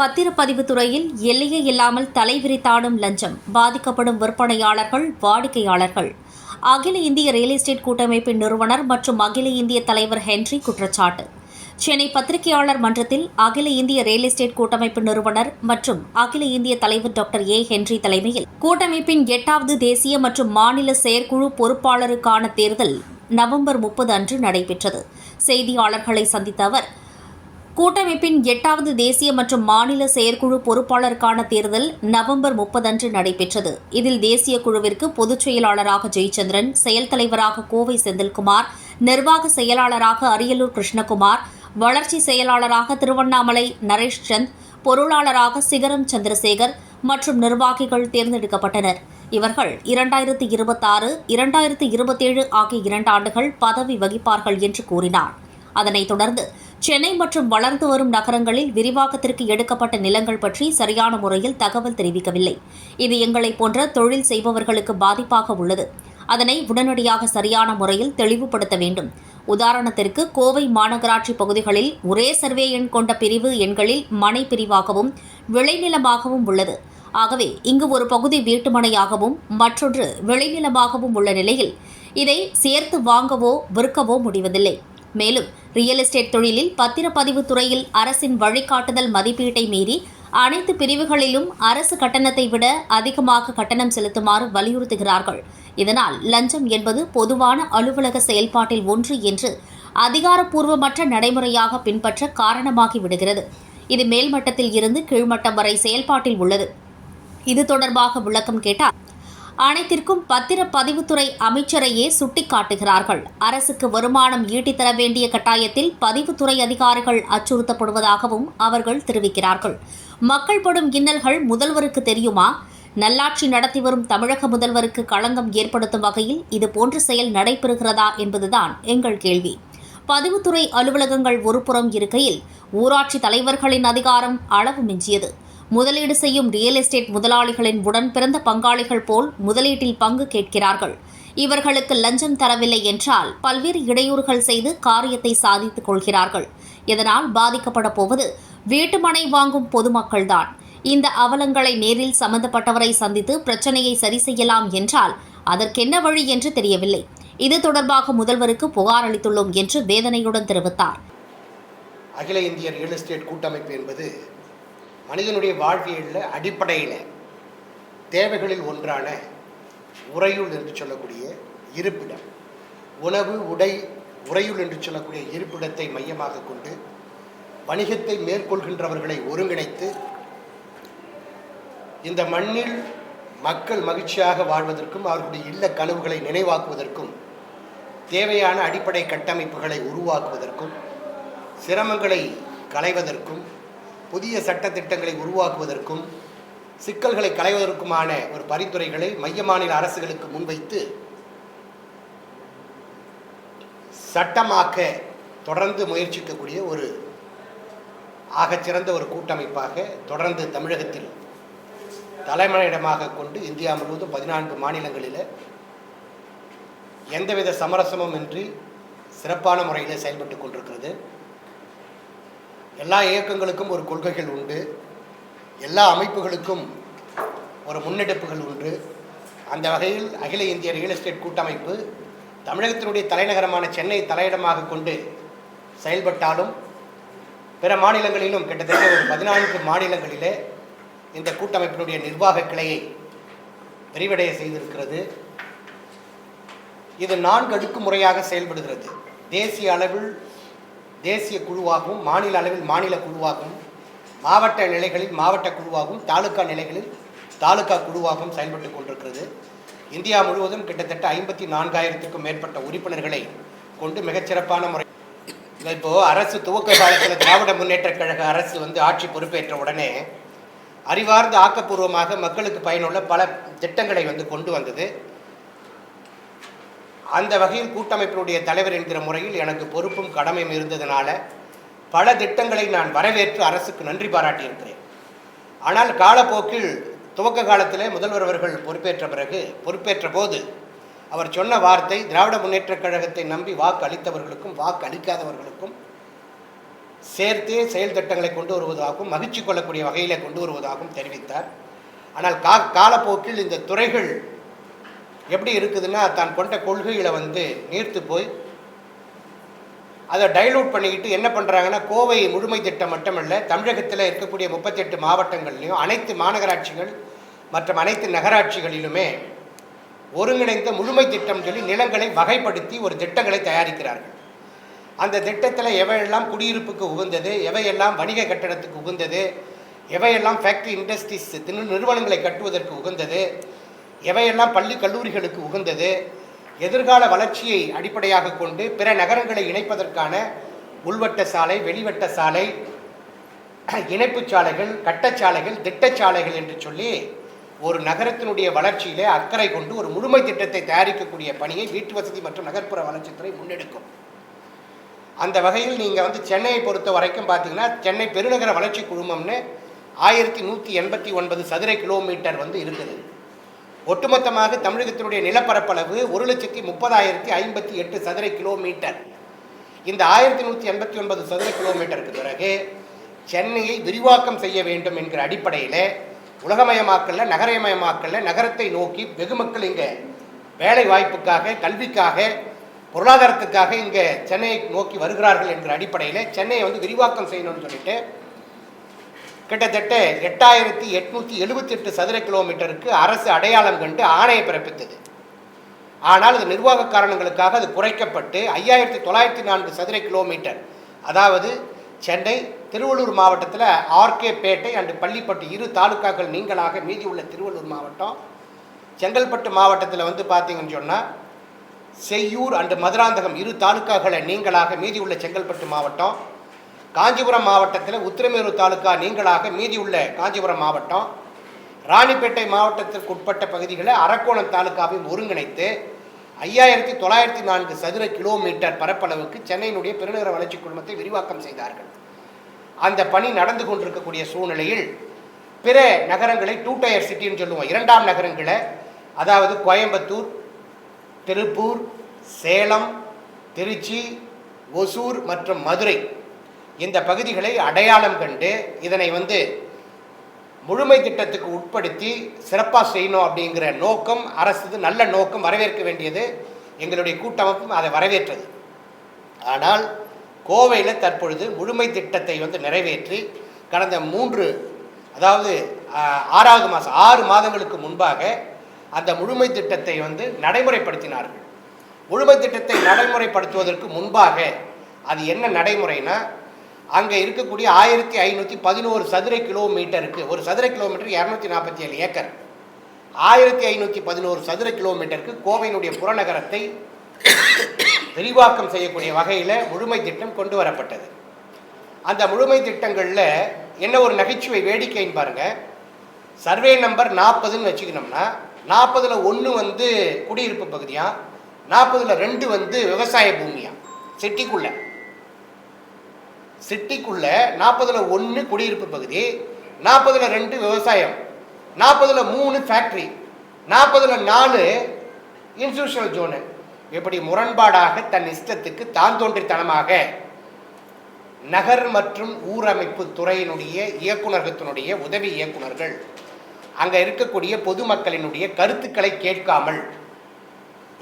பத்திரப்பதிவு துறையில் எல்லையே இல்லாமல் தலைவிரித்தாடும் லஞ்சம் பாதிக்கப்படும் விற்பனையாளர்கள் வாடிக்கையாளர்கள். அகில இந்திய ரியல் எஸ்டேட் கூட்டமைப்பின் நிறுவனர் மற்றும் அகில இந்திய தலைவர் ஹென்றி குற்றச்சாட்டு. சென்னை பத்திரிகையாளர் மன்றத்தில் அகில இந்திய ரியல் எஸ்டேட் கூட்டமைப்பு நிறுவனர் மற்றும் அகில இந்திய தலைவர் டாக்டர் ஏ ஹென்றி தலைமையில் கூட்டமைப்பின் எட்டாவது தேசிய மற்றும் மாநில செயற்குழு பொறுப்பாளருக்கான தேர்தல் நவம்பர் முப்பது அன்று நடைபெற்றது. செய்தியாளர்களை சந்தித்த அவர் கூட்டமைப்பின் எட்டாவது தேசிய மற்றும் மாநில செயற்குழு பொறுப்பாளருக்கான தேர்தல் நவம்பர் முப்பதன்று நடைபெற்றது. இதில் தேசிய குழுவிற்கு பொதுச் செயலாளராக ஜெயச்சந்திரன் செயல் தலைவராக கோவை செந்தில்குமார் நிர்வாக செயலாளராக அரியலூர் கிருஷ்ணகுமார் வளர்ச்சி செயலாளராக திருவண்ணாமலை நரேஷ் சந்த் பொருளாளராக சிகரம் சந்திரசேகர் மற்றும் நிர்வாகிகள் தேர்ந்தெடுக்கப்பட்டனர். இவர்கள் இரண்டாயிரத்து இருபத்தாறு இரண்டாயிரத்து இருபத்தேழு ஆகிய இரண்டு ஆண்டுகள் பதவி வகிப்பார்கள் என்று கூறினார். அதனைத் தொடர்ந்து சென்னை மற்றும் வளர்ந்து வரும் நகரங்களில் விரிவாக்கத்திற்கு எடுக்கப்பட்ட நிலங்கள் பற்றி சரியான முறையில் தகவல் தெரிவிக்கவில்லை. இது எங்களைப் போன்ற தொழில் செய்பவர்களுக்கு பாதிப்பாக உள்ளது. அதனை உடனடியாக சரியான முறையில் தெளிவுபடுத்த வேண்டும். உதாரணத்திற்கு கோவை மாநகராட்சி பகுதிகளில் ஒரே சர்வே எண் கொண்ட பிரிவு எண்களில் மனை பிரிவாகவும் விளைநிலமாகவும் உள்ளது. ஆகவே இங்கு ஒரு பகுதி வீட்டுமனையாகவும் மற்றொன்று விளைநிலமாகவும் உள்ள நிலையில் இதை சேர்த்து வாங்கவோ விற்கவோ முடிவதில்லை. மேலும் ரியல் எஸ்டேட் தொழிலில் பத்திரப்பதிவு துறையில் அரசின் வழிகாட்டுதல் மதிப்பீட்டை மீறி அனைத்து பிரிவுகளிலும் அரசு கட்டணத்தை விட அதிகமாக கட்டணம் செலுத்துமாறு வலியுறுத்துகிறார்கள். இதனால் லஞ்சம் என்பது பொதுவான அலுவலக செயல்பாட்டில் ஒன்று என்று அதிகாரப்பூர்வமற்ற நடைமுறையாக பின்பற்ற காரணமாகி விடுகிறது. இது மேல்மட்டத்தில் இருந்து கீழ்மட்டம் வரை செயல்பாட்டில் உள்ளது. இது தொடர்பாக விளக்கம் கேட்டார் அனைத்திற்கும் பத்திரப்பதிவுத்துறை அமைச்சரையே சுட்டிக்காட்டுகிறார்கள். அரசுக்கு வருமானம் ஈட்டித்தர வேண்டிய கட்டாயத்தில் பதிவுத்துறை அதிகாரிகள் அச்சுறுத்தப்படுவதாகவும் அவர்கள் தெரிவிக்கிறார்கள். மக்கள் படும் இன்னல்கள் முதல்வருக்கு தெரியுமா? நல்லாட்சி நடத்தி வரும் தமிழக முதல்வருக்கு களங்கம் ஏற்படுத்தும் வகையில் இதுபோன்ற செயல் நடைபெறுகிறதா என்பதுதான் எங்கள் கேள்வி. பதிவுத்துறை அலுவலகங்கள் ஒருபுறம் இருக்கையில் ஊராட்சி தலைவர்களின் அதிகாரம் அளவு மிஞ்சியது. முதலீடு செய்யும் ரியல் எஸ்டேட் முதலாளிகளின் உடன் பிறந்த பங்காளிகள் போல் முதலீட்டில் பங்கு கேட்கிறார்கள். இவர்களுக்கு லஞ்சம் தரவில்லை என்றால் பல்வேறு இடையூறுகள் செய்து காரியத்தை சாதித்துக் கொள்கிறார்கள். இதனால் பாதிக்கப்பட போவது வீட்டுமனை வாங்கும் பொதுமக்கள்தான். இந்த அவலங்களை நேரில் சம்பந்தப்பட்டவரை சந்தித்து பிரச்சனையை சரி செய்யலாம் என்றால் அதற்கென்ன வழி என்று தெரியவில்லை. இது தொடர்பாக முதல்வருக்கு புகார் அளித்துள்ளோம் என்று வேதனையுடன் தெரிவித்தார். அகில இந்திய ரியல் எஸ்டேட் கூட்டமைப்பு என்பது மனிதனுடைய வாழ்வியலில் அடிப்படையில் தேவைகளில் ஒன்றான உறையுள் என்று சொல்லக்கூடிய இருப்பிடம். உணவு உடை உறையுள் என்று சொல்லக்கூடிய இருப்பிடத்தை மையமாக கொண்டு வணிகத்தை மேற்கொள்கின்றவர்களை ஒருங்கிணைத்து இந்த மண்ணில் மக்கள் மகிழ்ச்சியாக வாழ்வதற்கும் அவர்களுடைய இல்ல கனவுகளை நினைவாக்குவதற்கும் தேவையான அடிப்படை கட்டமைப்புகளை உருவாக்குவதற்கும் சிரமங்களை களைவதற்கும் புதிய சட்டத்திட்டங்களை உருவாக்குவதற்கும் சிக்கல்களை களைவதற்குமான ஒரு பரிந்துரைகளை மைய மாநில அரசுகளுக்கு முன்வைத்து சட்டமாக்க தொடர்ந்து முயற்சிக்கக்கூடிய ஒரு ஆகச்சிறந்த ஒரு கூட்டமைப்பாக தொடர்ந்து தமிழகத்தில் தலைமையிடமாக கொண்டு இந்தியா முழுவதும் பதினான்கு மாநிலங்களில் எந்தவித சமரசமும் இன்றி சிறப்பான முறையில் செயல்பட்டு கொண்டிருக்கிறது. எல்லா இயக்கங்களுக்கும் ஒரு கொள்கைகள் உண்டு. எல்லா அமைப்புகளுக்கும் ஒரு முன்னெடுப்புகள் உண்டு. அந்த வகையில் அகில இந்திய ரியல் எஸ்டேட் கூட்டமைப்பு தமிழகத்தினுடைய தலைநகரமான சென்னை தலையிடமாக கொண்டு செயல்பட்டாலும் பிற மாநிலங்களிலும் கிட்டத்தட்ட ஒரு பதினான்கு மாநிலங்களிலே இந்த கூட்டமைப்பினுடைய நிர்வாக கிளையை விரிவடைய செய்திருக்கிறது. இது நான்கு அடுக்கு முறையாக செயல்படுகிறது. தேசிய அளவில் தேசிய குழுவாகவும் மாநில அளவில் மாநில குழுவாகவும் மாவட்ட நிலைகளில் மாவட்ட குழுவாகவும் தாலுக்கா நிலைகளில் தாலுக்கா குழுவாகவும் செயல்பட்டு கொண்டிருக்கிறது. இந்தியா முழுவதும் கிட்டத்தட்ட ஐம்பத்தி நான்காயிரத்துக்கும் மேற்பட்ட உறுப்பினர்களை கொண்டு மிகச்சிறப்பான முறை இப்போது அரசு துவக்க காலத்தில் திராவிட முன்னேற்றக் கழக அரசு வந்து ஆட்சி பொறுப்பேற்ற உடனே அறிவார்ந்த ஆக்கப்பூர்வமாக மக்களுக்கு பயனுள்ள பல திட்டங்களை வந்து கொண்டு வந்தது. அந்த வகையில் கூட்டமைப்பினுடைய தலைவர் என்கிற முறையில் எனக்கு பொறுப்பும் கடமையும் இருந்ததுனால பல திட்டங்களை நான் வரவேற்று அரசுக்கு நன்றி பாராட்டியிருக்கிறேன். ஆனால் காலப்போக்கில் துவக்க காலத்திலே முதல்வர் அவர்கள் பொறுப்பேற்ற பிறகு பொறுப்பேற்ற போது அவர் சொன்ன வார்த்தை திராவிட முன்னேற்றக் கழகத்தை நம்பி வாக்கு அளித்தவர்களுக்கும் வாக்கு அளிக்காதவர்களுக்கும் சேர்த்தே செயல் திட்டங்களை கொண்டு வருவதாகவும் மகிழ்ச்சி கொள்ளக்கூடிய வகையிலே கொண்டு வருவதாகவும் தெரிவித்தார். ஆனால் கா காலப்போக்கில் இந்த துறைகள் எப்படி இருக்குதுன்னா தான் கொண்ட கொள்கைகளை வந்து நீர்த்து போய் அதை டைலூட் பண்ணிக்கிட்டு என்ன பண்ணுறாங்கன்னா கோவை முழுமை திட்டம் மட்டுமல்ல தமிழகத்தில் இருக்கக்கூடிய முப்பத்தெட்டு மாவட்டங்கள்லையும் அனைத்து மாநகராட்சிகள் மற்றும் அனைத்து நகராட்சிகளிலுமே ஒருங்கிணைந்த முழுமை திட்டம் சொல்லி நிலங்களை வகைப்படுத்தி ஒரு திட்டங்களை தயாரிக்கிறார்கள். அந்த திட்டத்தில் எவையெல்லாம் குடியிருப்புக்கு உகந்தது எவையெல்லாம் வணிக கட்டடத்துக்கு உகந்தது எவையெல்லாம் ஃபேக்ட்ரி இண்டஸ்ட்ரீஸ் நிறுவனங்களை கட்டுவதற்கு உகந்தது எவையெல்லாம் பள்ளி கல்லூரிகளுக்கு உகந்தது. எதிர்கால வளர்ச்சியை அடிப்படையாக கொண்டு பிற நகரங்களை இணைப்பதற்கான உள்வட்ட சாலை வெளிவட்ட சாலை இணைப்புச் சாலைகள் கட்டச்சாலைகள் திட்டச்சாலைகள் என்று சொல்லி ஒரு நகரத்தினுடைய வளர்ச்சியிலே அக்கறை கொண்டு ஒரு முழுமை திட்டத்தை தயாரிக்கக்கூடிய பணியை வீட்டு வசதி மற்றும் நகர்ப்புற வளர்ச்சித்துறை முன்னெடுக்கும். அந்த வகையில் நீங்கள் வந்து சென்னையை பொறுத்த வரைக்கும் பார்த்தீங்கன்னா சென்னை பெருநகர வளர்ச்சி குழுமம்னு ஆயிரத்தி நூற்றி எண்பத்தி ஒன்பது சதுர கிலோமீட்டர் வந்து இருக்குது ஒட்டுமொத்தமாக தமிழகத்தினுடைய நிலப்பரப்பளவு ஒரு லட்சத்தி முப்பதாயிரத்தி ஐம்பத்தி எட்டு சதுர கிலோமீட்டர். இந்த ஆயிரத்தி நூற்றி எண்பத்தி ஒன்பது சதுர கிலோமீட்டருக்கு பிறகு சென்னையை விரிவாக்கம் செய்ய வேண்டும் என்கிற அடிப்படையில் உலகமயமாக்கல்ல நகரமயமாக்கல்ல நகரத்தை நோக்கி வெகு மக்கள் இங்கே வேலை வாய்ப்புக்காக கல்விக்காக பொருளாதாரத்துக்காக இங்கே சென்னையை நோக்கி வருகிறார்கள் என்கிற அடிப்படையில் சென்னையை வந்து விரிவாக்கம் செய்யணும்னு சொல்லிட்டு கிட்டத்தட்ட எட்டாயிரத்தி எட்நூற்றி எழுபத்தி எட்டு சதுர கிலோமீட்டருக்கு அரசு அடையாளம் கண்டு ஆணையை பிறப்பித்தது. ஆனால் அது நிர்வாக காரணங்களுக்காக அது குறைக்கப்பட்டு ஐயாயிரத்தி தொள்ளாயிரத்தி நான்கு சதுர கிலோமீட்டர். அதாவது சென்னை திருவள்ளூர் மாவட்டத்தில் ஆர்கே பேட்டை அண்டு பள்ளிப்பட்டு இரு தாலுக்காக்கள் நீங்களாக மீதி உள்ள திருவள்ளூர் மாவட்டம். செங்கல்பட்டு மாவட்டத்தில் வந்து பார்த்தீங்கன்னு சொன்னால் செய்யூர் அண்டு மதுராந்தகம் இரு தாலுக்காக்களை நீங்களாக மீதி உள்ள செங்கல்பட்டு மாவட்டம். காஞ்சிபுரம் மாவட்டத்தில் உத்திரமேரூர் தாலுக்கா நீங்களாக மீதியுள்ள காஞ்சிபுரம் மாவட்டம் ராணிப்பேட்டை மாவட்டத்திற்கு உட்பட்ட பகுதிகளை அரக்கோணம் தாலுக்காவையும் ஒருங்கிணைத்து ஐயாயிரத்தி தொள்ளாயிரத்தி நான்கு சதுர கிலோமீட்டர் பரப்பளவுக்கு சென்னையினுடைய பெருநகர வளர்ச்சி குழுமத்தை விரிவாக்கம் செய்தார்கள். அந்த பணி நடந்து கொண்டிருக்கக்கூடிய சூழ்நிலையில் பிற நகரங்களை டூ டயர் சிட்டின்னு சொல்லுவோம். இரண்டாம் நகரங்களை அதாவது கோயம்புத்தூர் திருப்பூர் சேலம் திருச்சி ஒசூர் மற்றும் மதுரை இந்த பகுதிகளை அடையாளம் கண்டு இதனை வந்து முழுமை திட்டத்துக்கு உட்படுத்தி சிறப்பாக செய்யணும் அப்படிங்கிற நோக்கம் அரசு நல்ல நோக்கம் வரவேற்க வேண்டியது. எங்களுடைய கூட்டமைப்பும் அதை வரவேற்றது. ஆனால் கோவையில் தற்பொழுது முழுமை திட்டத்தை வந்து நிறைவேற்றி கடந்த மூன்று அதாவது ஆறாவது மாதம் ஆறு மாதங்களுக்கு முன்பாக அந்த முழுமை திட்டத்தை வந்து நடைமுறைப்படுத்தினார்கள். முழுமை திட்டத்தை நடைமுறைப்படுத்துவதற்கு முன்பாக அது என்ன நடைமுறைனா அங்கே இருக்கக்கூடிய ஆயிரத்தி ஐநூற்றி பதினோரு சதுர கிலோமீட்டருக்கு ஒரு சதுர கிலோமீட்டர் இரநூத்தி நாற்பத்தி ஏழு ஏக்கர். ஆயிரத்தி ஐநூற்றி பதினோரு சதுர கிலோமீட்டருக்கு கோவையினுடைய புறநகரத்தை விரிவாக்கம் செய்யக்கூடிய வகையில் முழுமை திட்டம் கொண்டு வரப்பட்டது. அந்த முழுமை திட்டங்களில் என்ன ஒரு நகைச்சுவை வேடிக்கைன்னு பாருங்க. சர்வே நம்பர் நாற்பதுன்னு வச்சுக்கணும்னா நாற்பதில் ஒன்று வந்து குடியிருப்பு பகுதியாக நாற்பதில் ரெண்டு வந்து விவசாய பூமியாக சிட்டிக்குள்ளே. சிட்டிக்குள்ள நாற்பதில் ஒன்று குடியிருப்பு பகுதி நாற்பதில் ரெண்டு விவசாயம் நாற்பதில் மூணு ஃபேக்ட்ரி நாற்பதில் நாலு இன்ஸ்டியூஷனல் ஜோனு இப்படி முரண்பாடாக தன் இஷ்டத்துக்கு தான் தோன்றித்தனமாக நகர் மற்றும் ஊரமைப்பு துறையினுடைய இயக்குநரகத்தினுடைய உதவி இயக்குனர்கள் அங்கே இருக்கக்கூடிய பொதுமக்களினுடைய கருத்துக்களை கேட்காமல்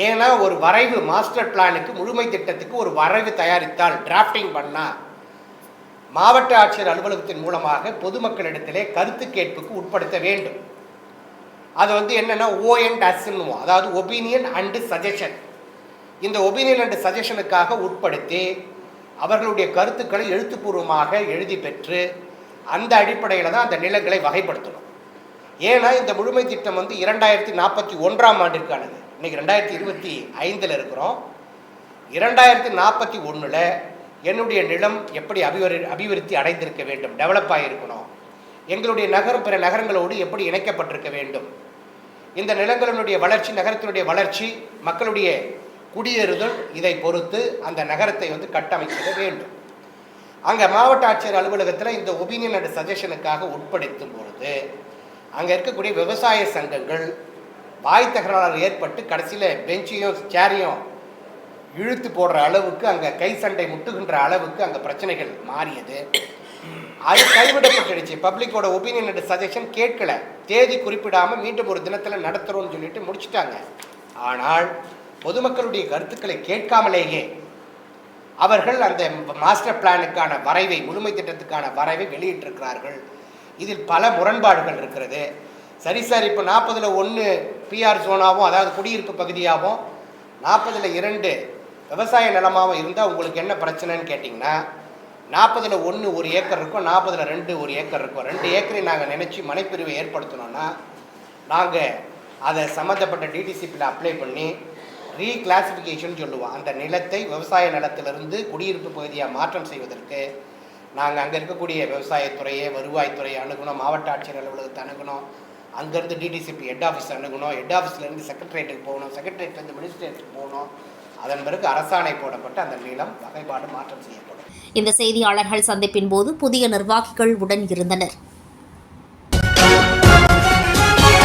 ஏன்னா ஒரு வரைவு மாஸ்டர் பிளானுக்கு முழுமை திட்டத்துக்கு ஒரு வரைவு தயாரித்தால் டிராஃப்டிங் பண்ணால் மாவட்ட ஆட்சியர் அலுவலகத்தின் மூலமாக பொதுமக்களிடத்திலே கருத்து கேட்புக்கு உட்படுத்த வேண்டும். அது வந்து என்னென்னா ஓ அண்ட் அஸ்ன்னுவோம் அதாவது ஒபீனியன் அண்டு சஜஷன் இந்த ஒபீனியன் அண்டு சஜஷனுக்காக உட்படுத்தி அவர்களுடைய கருத்துக்களை எழுத்துப்பூர்வமாக எழுதி பெற்று அந்த அடிப்படையில் தான் அந்த நிலங்களை வகைப்படுத்தணும். ஏன்னா இந்த முழுமை திட்டம் வந்து இரண்டாயிரத்தி நாற்பத்தி ஒன்றாம் ஆண்டிற்கானது. இன்றைக்கி ரெண்டாயிரத்தி இருபத்தி ஐந்தில் இருக்கிறோம். இரண்டாயிரத்தி நாற்பத்தி ஒன்றில் என்னுடைய நிலம் எப்படி அபிவரு அபிவிருத்தி அடைந்திருக்க வேண்டும் டெவலப் ஆகியிருக்கணும் எங்களுடைய நகரம் பிற நகரங்களோடு எப்படி இணைக்கப்பட்டிருக்க வேண்டும். இந்த நிலங்களினுடைய வளர்ச்சி நகரத்தினுடைய வளர்ச்சி மக்களுடைய குடியேறுதல் இதை பொறுத்து அந்த நகரத்தை வந்து கட்டமைக்க வேண்டும். அங்கே மாவட்ட ஆட்சியர் அலுவலகத்தில் இந்த ஒபீனியன் அண்ட் சஜஷனுக்காக உட்படுத்தும் பொழுது அங்கே இருக்கக்கூடிய விவசாய சங்கங்கள் வாய் தகராறு ஏற்பட்டு கடைசியில் பெஞ்சையும் சேரையும் இழுத்து போடுற அளவுக்கு அங்கே கை சண்டை முட்டுகின்ற அளவுக்கு அங்கே பிரச்சனைகள் மாறியது. அது கைவிடப்பட்டுடுச்சு. பப்ளிக்கோட ஒப்பீனியன் அண்ட் சஜஷன் கேட்கல. தேதி குறிப்பிடாமல் மீண்டும் ஒரு தினத்தில் நடத்துகிறோம்னு சொல்லிட்டு முடிச்சுட்டாங்க. ஆனால் பொதுமக்களுடைய கருத்துக்களை கேட்காமலேயே அவர்கள் அந்த மாஸ்டர் பிளானுக்கான வரைவை முழுமை திட்டத்துக்கான வரைவை வெளியிட்டிருக்கிறார்கள். இதில் பல முரண்பாடுகள் இருக்கிறது. சரி சார் இப்போ நாற்பதில் ஒன்று பிஆர் ஜோனாகவும் அதாவது குடியிருப்பு பகுதியாகவும் நாற்பதில் இரண்டு விவசாய நிலமாகவும் இருந்தால் உங்களுக்கு என்ன பிரச்சனைன்னு கேட்டிங்கன்னா நாற்பதில் ஒன்று ஒரு ஏக்கர் இருக்கும் நாற்பதில் ரெண்டு ஒரு ஏக்கர் இருக்கும். ரெண்டு ஏக்கரை நாங்கள் நினச்சி மனைப்பிரிவை ஏற்படுத்தினோன்னா நாங்கள் அதை சம்மந்தப்பட்ட டிடிசிபியில் அப்ளை பண்ணி ரீகிளாசிஃபிகேஷன் சொல்லுவோம். அந்த நிலத்தை விவசாய நிலத்திலிருந்து குடியிருப்பு பகுதியாக மாற்றம் செய்வதற்கு நாங்கள் அங்கே இருக்கக்கூடிய விவசாயத்துறையை வருவாய்த்துறையை அணுகணும் மாவட்ட ஆட்சியர் அலுவலகத்தை அணுகணும் அங்கேருந்து டிடிசிபி ஹெட் ஆஃபீஸ் அணுகணும் ஹெட் ஆஃபீஸ்லேருந்து செக்ரட்டரியேட்டுக்கு போகணும் செக்ரட்டரியேட்லேருந்து மினிஸ்ட்ரேட்டுக்கு போகணும் அதன் பிறகு அரசாணை போடப்பட்டு அந்த நிலம் வகைப்பாடு மாற்றம் செய்யப்படும். இந்த செய்தியாளர்கள் சந்திப்பின் போது புதிய நிர்வாகிகள் உடன் இருந்தனர்.